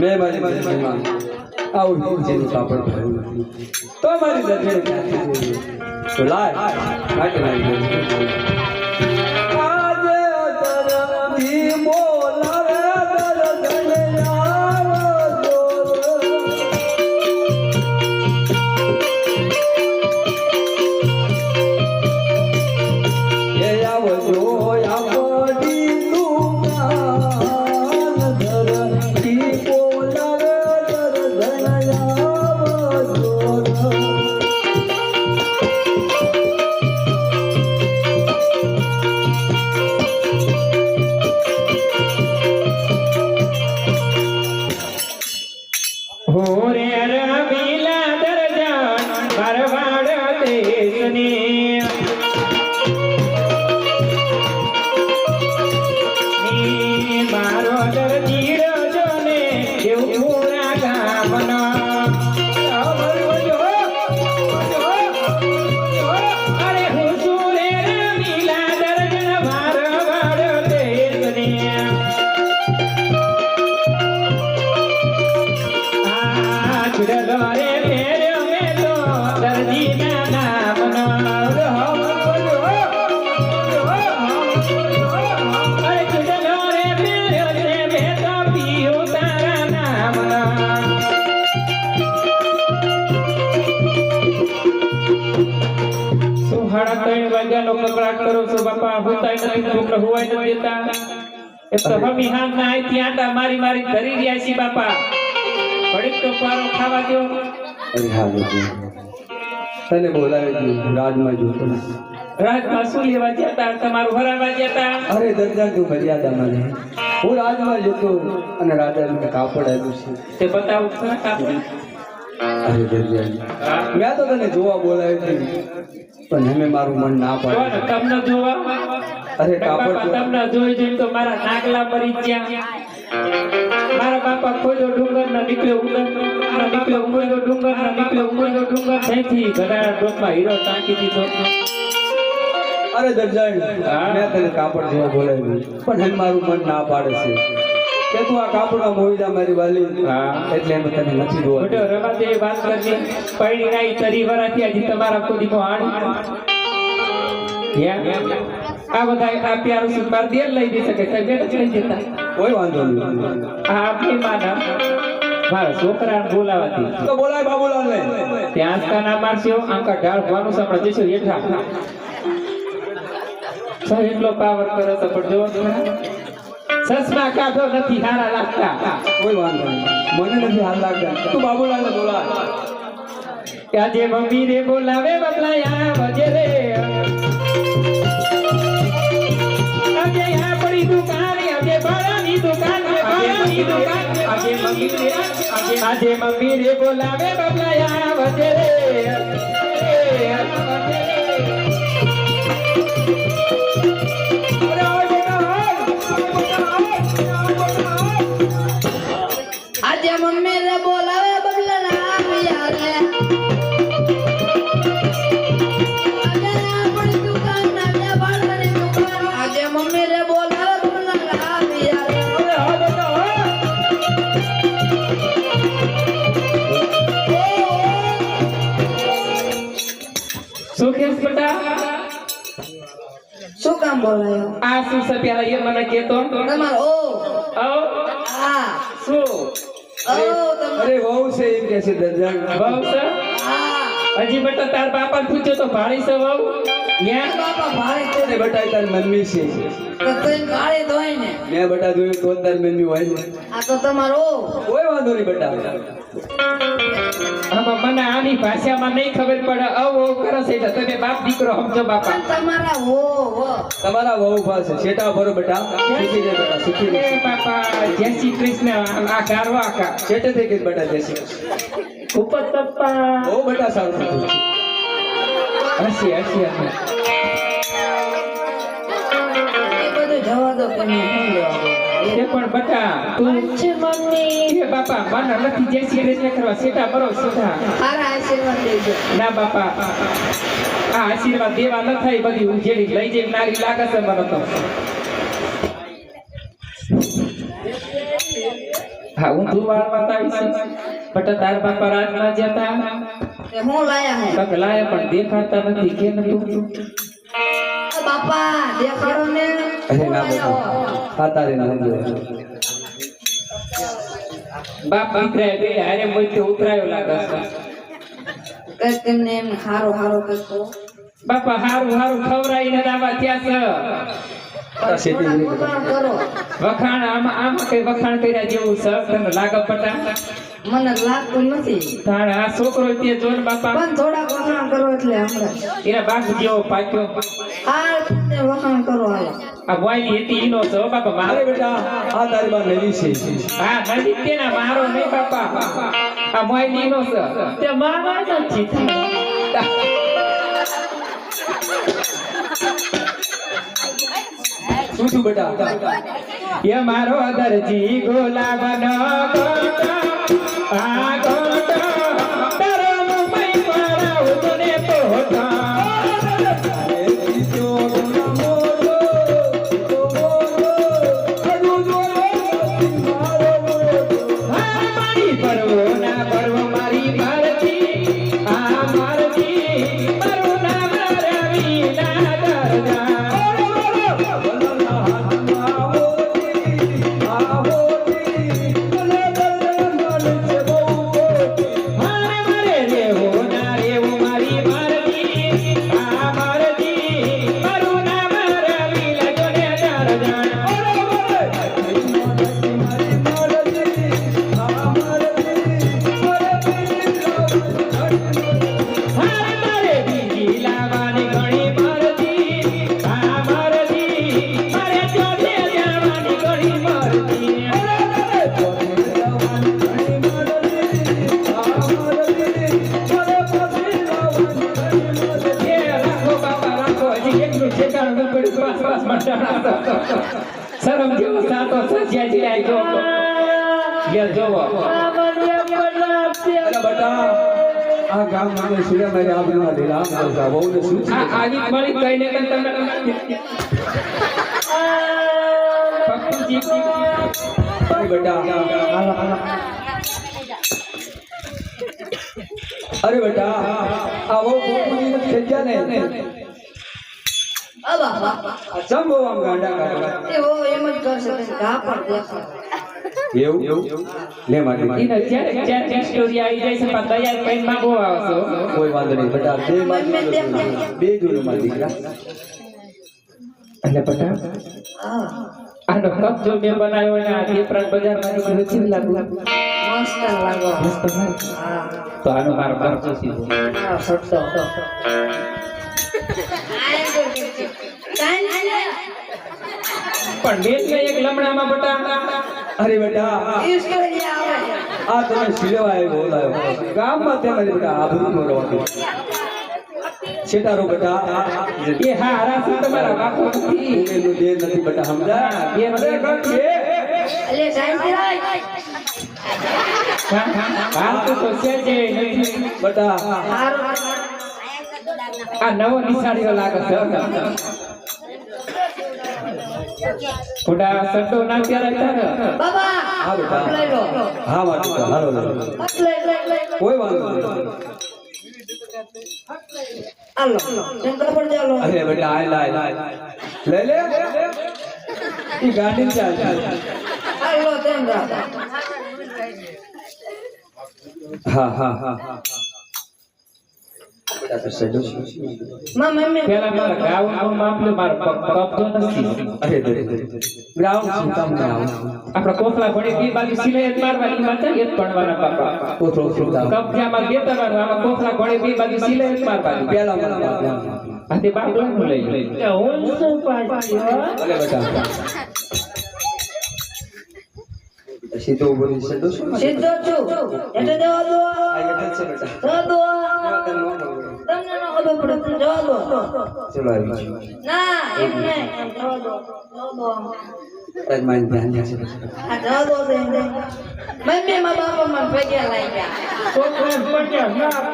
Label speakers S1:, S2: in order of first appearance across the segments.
S1: મેં મારી મરજીમાં આવું જેનું કાપડ ભર્યું નથી. તો મારી દર્જન તો લાય માટે મારી આજે તરફથી
S2: নিয়ে સાડા ત્રણ વાગ્યાનો કકડાટ કરો છો બાપા. હોતાય નથી છોકરા હોવાય નથી દેતા. એ તો હમી હાથ ના અહીંથી આટા મારી મારી ધરી રહ્યા છે બાપા. ઘડીક તો પારો ખાવા દો
S1: અરે હા. તને બોલાવી દીધું રાજમાં જોતો.
S2: રાજમાં શું લેવા જતા તમારું હરાવા જતા
S1: અરે દરજા તું મર્યાદામાં રહે હું રાજમાં જતો અને રાજા કાપડ આવ્યું છે.
S2: તે બતાવું ખરા કાપડ?
S1: મેં તો તને જોવા બોલાવી હતી પણ હમે મારું મન ના પડે
S2: તમને જોવા?
S1: અરે કાપડ
S2: તમને જોઈ જોઈ તો મારા નાગલા મરી ગયા. મારા બાપા ખોજો ડુંગર ના નીકળ્યો ઉંદર. ના નીકળ્યો ઉમરગો ડુંગર ના નીકળ્યો ઉમરગો ડુંગર થઈથી ગધાડા ડોકમાં હીરો ટાંકી દીધો.
S1: અરે દરજાન મેં તને કાપડ જોવા બોલાવ્યું પણ હે મારું મન ના પાડે છે. કે તું આ કાપડમાં મોઈ જા મારી વાલી?
S2: હા.
S1: એટલે એમ તને નથી જોવા
S2: મોટો રમાતે વાત કરજે. પૈણી નાઈ તરી વરાથી હજી તમારા કોઈ કો આણ? આ બધા આ પ્યારું માર દેર લઈ દે શકે. તમે બેટ ચડી જતા.
S1: કોઈ વાંધો નહીં.
S2: આ આપણી માના મારા છોકરા બોલાવાથી.
S1: તો બોલાય બાબુલાલ ને
S2: ત્યાં આંકા મારશો આંકા ઢાળ ભવાનું સાંભળે. જશો હેઠા. એટલો પાવર કરે તો પણ ખરા. સસમા કાઢો નથી હારા લાગતા.
S1: કોઈ વાંધો નહીં. મને નથી હાર લાગતા. તું બાબુલાલને બોલા
S2: આજે મમ્મી રે બોલાવે બબલાયા વજે રે આજે આપણી દુકાન આજે ભાડાની દુકાન ભાડાની દુકાન. આજે મમ્મી રે આજે આજે મમ્મી રે બોલાવે બબલાયા વજે રે
S3: આજે કામ બોલાયો.
S2: આ શું છે પેલા એ મને કેતો
S3: તમારો ઓ.
S2: આવ
S3: આ
S2: શું?
S3: ઓ તમારો.
S1: અરે વહુ છે એમ કે છે દરજાન
S2: વહુ છે
S3: હા.
S2: હજી બેટા તાર બાપા પૂછ્યો તો ભાડી છે બહુ ન્યા
S3: બાપા ભારે તો
S1: અને બટા તારી મમ્મી છે.
S3: તો તઈ ભારે તો ને.
S1: મેં બટા જોયું તો જ મમ્મી હોય
S3: આ તો તમારો.
S1: કોઈ વાંધો નહીં બટા.
S2: આમાં મને આની ભાષામાં નહીં ખબર પડે. અવ અવ કરે છે એટલે તમે બાપ દીકરો સમજો બાપા.
S3: તમારા વો વો
S1: તમારા વહુ પાસે છેટા ભરો બટા? શીખી જાય બટા શીખી
S2: એ બાપા જય શ્રી કૃષ્ણ. આ ગારવા આખા
S1: છેટે થઈ ગઈ બટા જય શ્રી કૃષ્ણ.
S2: ઉપર તપ્પા
S1: બહુ બટા સારું
S2: હસી હસી હસી.
S3: એ બધું જવા દો તમે શું લેવા દો
S2: એ પણ બટા તું છે મમ્મી એ બાપા મને નથી જય શ્રી કૃષ્ણ કરવા સીધા બરો સીધા.
S3: સારા આશીર્વાદ દેજો.
S2: ના બાપા આ આશીર્વાદ દેવા ન થાય બધી ઉજેડી લઈ જઈ નારી લાગે છે મને તો. હા હું તું વાળવા આવીશ બટા તાર બાપા રાજમાં જતા
S3: હું લાયા હે?
S2: તમે લાયા પણ દેખાતા નથી કે તું
S3: બાપા દેખાડો ને.
S1: ના બેટા
S2: બાપ દીકરા બે હારે મોઈથી ઉતરાયો લાગે છે.
S3: તેમને એમ હારો હારો
S2: બાપા હારું હારું ખવરાઈને દાવા ત્યાં છે.
S3: વખાણ
S2: આમાં આમાં કઈ વખાણ કર્યા જેવું સર તને લાગે પટા
S3: મને લાગતું નથી.
S2: તાણ આ છોકરો તે જોન બાપા.
S3: પણ થોડા વખાણ કરો એટલે હમણાં.
S2: એના બાપ જેવો પાક્યો?
S3: આ તમને વખાણ કરો હાલો.
S2: આ બોયલી હતી ઈનો છો બાપા મારે.
S1: બેટા આ તારી બા નવી છે.
S2: હા નદી તેના મારો નહીં બાપા. આ બોયલી ઈનો છે. તે મારા નથી
S1: શું છું બેટા?
S2: એ મારો દરજી ગોલાબનો ગોટો આ શરમ જેવો સાતો સજ્યા જે આઈ ગયો ઘેર જોવો.
S1: આ ગામ મને સુર્યા આ આબરૂના લીલા મારું બહુ ને શું છે?
S2: આ આવી મળી કઈ ને કઈ તમે પપ્પુજી
S1: અરે બેટા અરે બેટા આ બહુ બાપુજી નથી થઈ ગયા ને?
S3: આ બાપા
S1: આ આમ ગાંડા કાઢે
S3: એ હો એમ જ કરશે ઘા પર દેખાડો.
S1: એવું? લે મારી મારી
S2: જ્યારે જ્યારે સ્ટોરી આવી જાય છે પણ તૈયારમાં માંગો આવશો.
S1: કોઈ વાંધો નહીં બેટા બે બાજુ
S3: મેં.
S1: બે દીકરા.
S2: એટલે બટા આનો કપ જો મેં બનાવ્યો ને આ છે લાગુ.
S3: મસ્ત લાગો.
S2: મસ્ત તો આનો મારો ખર્ચો સીધો
S3: હા
S2: પણ મેં કે એક લમણામાં બટા.
S1: અરે બેટા આ તમે સિલવાય બોલાયો ગામમાં તે મારી બેટા આબરૂ છેટારો બેટા
S2: એ હા છે તમારા બાપુ નથી.
S1: ઉમેરનું દેર નથી બેટા સમજા
S2: બે નથી.
S1: ખરેખર છે
S3: અલે
S2: તો છે જ નથી.
S1: બેટા
S2: આ નવો નિશાળીઓ લાગે છે ખોટા સટ્ટો ના? ત્યારે
S3: બાબા
S1: હા. બેટા
S3: લઈ લો.
S1: હા વાત હાલો
S3: લઈ લઈ લઈ
S1: કોઈ વાંધો નહીં.
S3: હાલો ચંદ્ર પર ચાલો.
S1: અરે બેટા આય લાય લે લે. ઈ ગાડી ચાલ.
S3: હાલો રાખ.
S1: હા હા હા હા. બેટા તો સહેલો છે.
S3: માં મમ્મી
S2: પેલા મારા કબજો નથી.
S1: અરે દરે દરે ગ્રાઉન્ડ શું કામ ના આવે.
S2: આપણા કોથળા ઘોડે બે બાજુ સિલાઈ જ મારવાની વાત છે, એ જ ભણવાના બાપા.
S1: કોથળો શું કામ
S2: કબજામાં આમાં કોથળા ઘોડે બે બાજુ સિલાઈ જ મારવાની
S1: પેલા મને
S2: આ તે બાપલાનું લઈ લઈ
S1: અરે બેટા. તો બોલી સહેલો શું
S3: સીધો છું એટલે જવા દો.
S1: આ યથાર્થ છે બેટા
S3: જવા દો. તમને ન ખબર પડે જવા દો.
S1: ચલો આવી
S3: ના એમ નહીં એમ જવા દો. જવા દો આમ.
S1: ધ્યાન રાખજે બેટા.
S3: જવા દો તો એમ મમ્મી માં બાપા મને પગ્યા લાગ્યા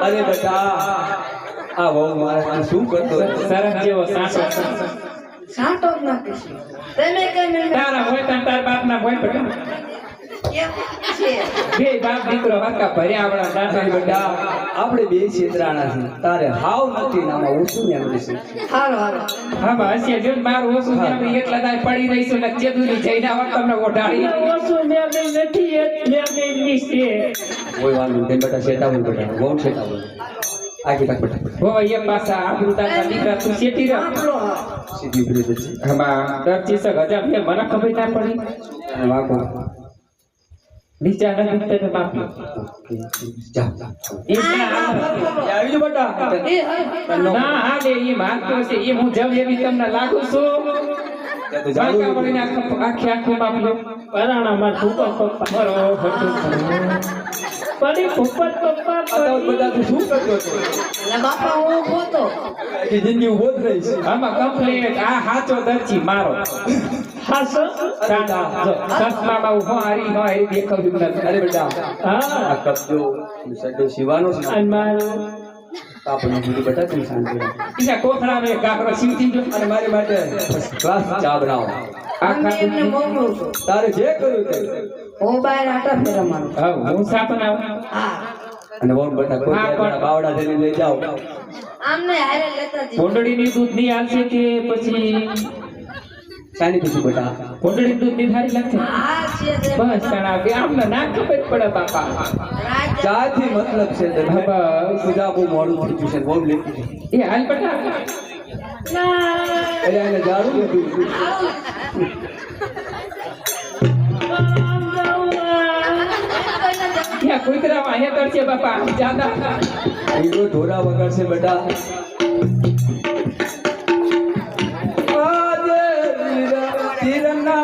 S1: અરે બેટા આ વહુ મારે શું કરતો
S2: સરસ જેવો સાસો
S3: સાંટો જ નાખીશ તમે કઈ
S2: તારા હોય તાર તાર બાપના હોય
S3: છે
S2: બે બાપ દીકરો હરકા ભર્યા આવડા દાંડા
S1: અરે આપણે બે છેતરાણા છે તારે હાવ નથી ને ઓછું ને એમ છે.
S2: જો ઓછું આપણે એકલા દાય પડી રહીશું ને ચેદુરી જઈને આવા તમને ઓઢાડી
S1: કોઈ વાંધો નહીં બેટા શેતાવું બેટા બહુ શેતાવું. આગળ તક બેટા.
S2: હોય એ પાછા આબરૂ તારા દીકરા તું શેતી રહ
S1: સીધી ઉભરી જશે
S2: દર હજાર મને ખબર ના પડી.
S1: વાંકો
S2: નીચા તો માફી
S1: જા
S2: ના.
S1: આવી જો બેટા
S3: એ હા
S2: ના હાલે એ માંગતો છે એ હું જવ એવી તમને લાગુ છું બાકા વળીને આખા આખે આખું માપલો પરાણામાં ફૂફા પપ્પા મારો પડી ફૂફા પપ્પા
S1: તો બધા તું શું કરતો હતો
S3: એટલે બાપા હું ઊભો તો
S1: આખી જિંદગી ઊભો જ રહીશ
S2: આમાં કમ્પ્લેટ આ હાચો દરજી મારો હાસો ચશ્મામાં ઊભો હારી નો હારી દેખાવ્યું નથી
S1: અરે બેટા.
S2: હા.
S1: કપજો સડો શિવાનો છે.
S2: અને મારો
S1: આપણે બેટા તું શાંતિ રાખ.
S2: એના કોથળામાં એક ગાગરો સીવતી
S1: અને મારી માટે first ચા બનાવો.
S2: આખા
S3: એમને મોકલું છું
S1: તારે જે કરવું તે?
S3: હું બહાર આટા ફેરા મારું
S2: હા હું સા બનાવું
S3: હા.
S1: અને વહુ બેટા કોઈ
S2: હા,
S1: બે
S2: પણ-
S1: જણા બાવડા થઈને લઈ જાઓ.
S3: આમને હારે લેતા
S2: જી કોંડડી ની દૂધની હાલશે કે પછી
S1: શાની દીધું બેટા.
S2: કોટડી દૂધની સારી લાગશે. બસ તણા કે આમને ના ખબર પડે બાપા.
S3: રાજા
S1: મતલબ છે બાપા બહુ મોડું થઈ ગયું છે. બહુ છે.
S2: એ હાલ બેટા.
S1: અરે એને જાડું લીધું
S2: ત્યાં કુતરામાં અહીંયા કરશે બાપા. જાદા
S1: ઢોરા વગર છે બેટા.